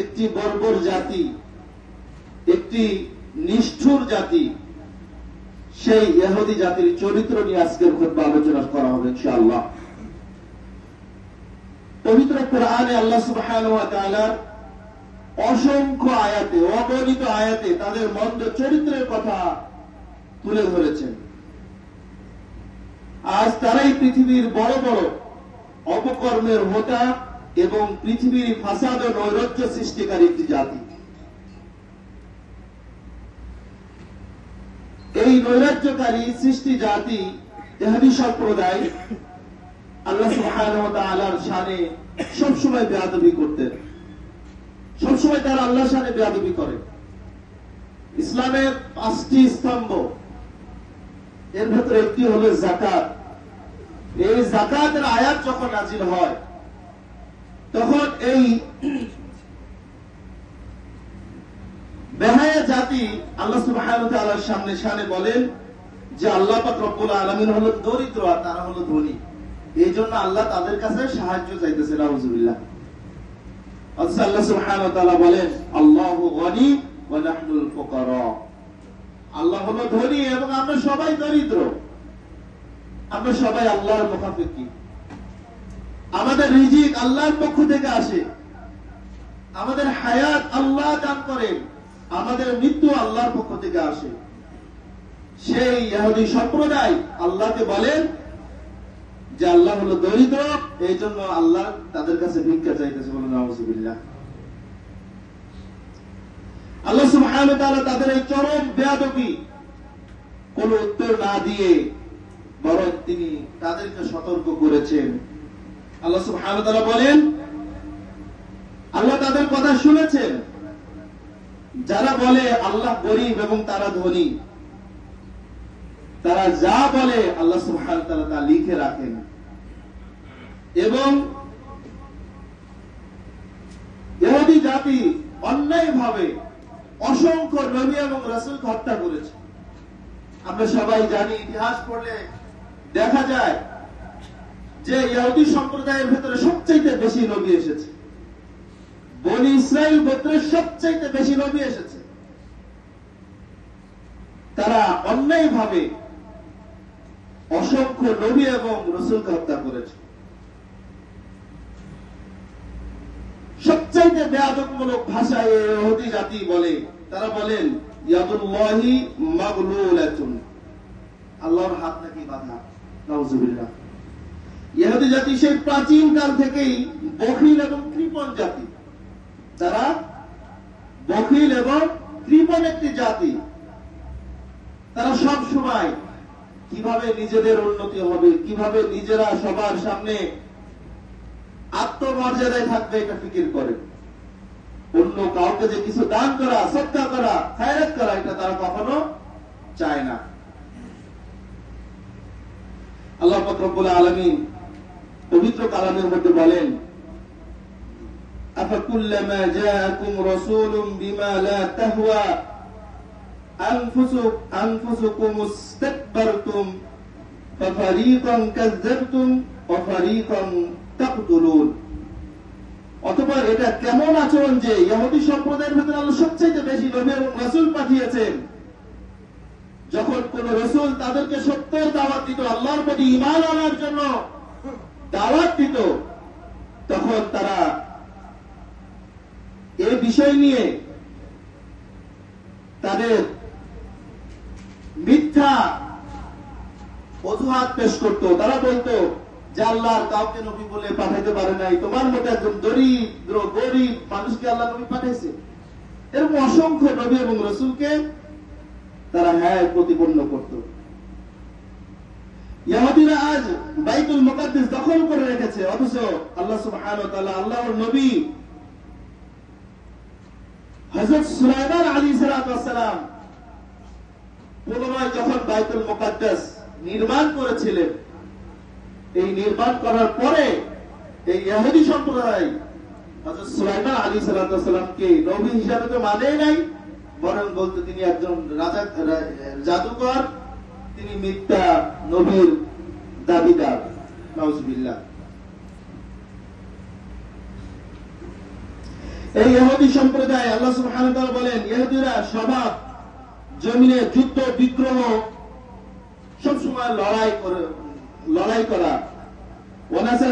একটি বর্বর জাতি, একটি নিষ্ঠুর জাতি, সেই ইহুদি জাতির চরিত্র নিয়ে আজকের খুব আলোচনা করা হবে ইনশাআল্লাহ। পবিত্র কোরআনে আল্লাহ সুবহানাহু ওয়া অসংখ্য আয়াতে, অগণিত আয়াতে তাদের মন্দ চরিত্রের কথা তুলে ধরেছেন। আজ তারাই পৃথিবীর বড় বড় অপকর্মের হোতা এবং পৃথিবীর ফাসাদ ও নৈরাজ্য সৃষ্টিকারী একটি জাতি। এই নৈরাজ্যকারী সৃষ্টি জাতি এহাদি সম্প্রদায় আল্লাহ তাআলার শানে সবসময় বেয়াদবি করতেন। সবসময় তারা আল্লাহ শানে বেয়াদবি করে। ইসলামের পাঁচটি স্তম্ভ, এর ভেতরে একটি হলো জাকাত এই জাকাতের আয়াত যখন নাজিল হয় তখন এই বেহায়া জাতি আল্লাহ ওয়া তাআলার সামনে বলেন যে আল্লাহ রব্বুল আলামিন হলো দরিদ্র আর তারা হলো ধনী। এই জন্য আল্লাহ তাদের কাছে সাহায্য চাইতেছে অথচ আল্লাহ সুবহানাহু বলেন, আল্লাহু আল্লাহ হলো ধনী এবং আমরা সবাই দরিদ্র। আমরা সবাই আল্লাহর মুখাফিকি আমাদের রিজিক আল্লাহর পক্ষ থেকে আসে। আমাদের হায়াত আল্লাহ দান করেন। আমাদের মৃত্যু আল্লাহর পক্ষ থেকে আসে। সেই ইহুদি সম্প্রদায় আল্লাহকে বলেন যে আল্লাহ হলো দরিদ্র এই জন্য আল্লাহ তাদের কাছে ভিক্ষা চাইতেছে বলে নাউজুবিল্লাহ। আল্লাহ ওয়া তাআলা তাদের এই চরম বেয়াদবি, কোন উত্তর না দিয়ে বরং তিনি তাদেরকে সতর্ক করেছেন। আল্লাহ সুবহানাহু তাআলা বলেন, আল্লাহ তাদের কথা শুনেছেন। যারা বলে আল্লাহ গরিব এবং তারা ধনী, তারা যা বলে আল্লাহ সুবহানাহু তাআলা তা লিখে রাখেন। এবং ইহুদি জাতি অন্যায়ভাবে অসংখ্য নবী এবং রাসূলকে হত্যা করেছে। আমরা সবাই জানি, ইতিহাস পড়লে দেখা যায় যে ইহুদি সম্প্রদায়ের ভেতরে সবচাইতে বেশি নবী এসেছে, বনি ইসরায়েল গোত্রের সবচাইতে বেশি নবী এসেছে, তারা অন্যায়ভাবে অসংখ্য নবী এবং রসুলকে হত্যা করেছে। সবচাইতে বেয়াদবমূলক ভাষায় ইহুদি জাতি বলে, তারা বলেন, ইয়াদুল্লাহি মাগলুলাতুন। আল্লাহর হাত নাকি বাঁধা। নাউজুবিল্লাহ। জাতি সেই প্রাচীন কাল থেকেই বখিল এবং কৃপণ জাতি। তারা বখিল এবং কৃপণ একটি জাতি। তারা সব সময় কীভাবে নিজেদের উন্নতি হবে, কীভাবে নিজেরা সবার সামনে আত্মমর্যাদায় থাকবে, এটা ফিকির করে। অন্য কাউকে যে কিছু দান করা সত্তা করা, খায়রাত করা, এটা তারা কখনো চায় না। আল্লাহ ফকরবুল আলমিন পবিত্র কালামের মধ্যে বলেন أفكلما جاءكم رسول بما لا تهوى أنفسك أنفسكم استكبرتم ففريقا كذبتم وفريقا تقتلون অথবা এটা কেমন আচরণ যে ইহুদি সম্প্রদায়ের ভেতরে আল্লাহ সবচেয়ে বেশি নবী এবং রাসূল পাঠিয়েছেন যখন কোন রসুল তাদেরকে সত্যের দাওয়াত দিত আল্লাহর প্রতি ইমান আনার জন্য দাওয়াত দিত তখন তারা এই বিষয় নিয়ে তাদের মিথ্যা অজুহাত পেশ করত। তারা বলতো, যে আল্লাহর কাউকে নবী বলে পাঠাইতে পারে নাই। তোমার মতো একজন দরিদ্র, গরিব মানুষকে আল্লাহ নবী পাঠাইছে। এরকম অসংখ্য নবী এবং রসুলকে তারা হ্যাঁ প্রতিপন্ন করত। ইহুদিরা আজ বাইতুল মুকাদ্দিস দখল করে রেখেছে, অথচ আল্লাহ সুবহানাহু ওয়া তাআলা আল্লাহর নবী হযরত সুলাইমান আলাইহিস সালাম পুনরায় যখন বাইতুল মুকাদ্দাস নির্মাণ করেছিলেন, এই নির্মাণ করার পরে এই ইহুদি সম্প্রদায় হযরত সুলাইমান আলাইহিস সালামকে নবী হিসাবে তো মানেই নাই, বরং বলতে তিনি একজন রাজা জাদুকর। তিনি মিথ্যা নবীর দাবিদার। নাউজবিল্লা এই ইহুদি সম্প্রদায় আল্লাহ সুবহানাহু বলেন, ইহুদিরা স্বভাব জমিনে যুদ্ধ, বিগ্রহ, সবসময় লড়াই করে লড়াই করা। ওনাসের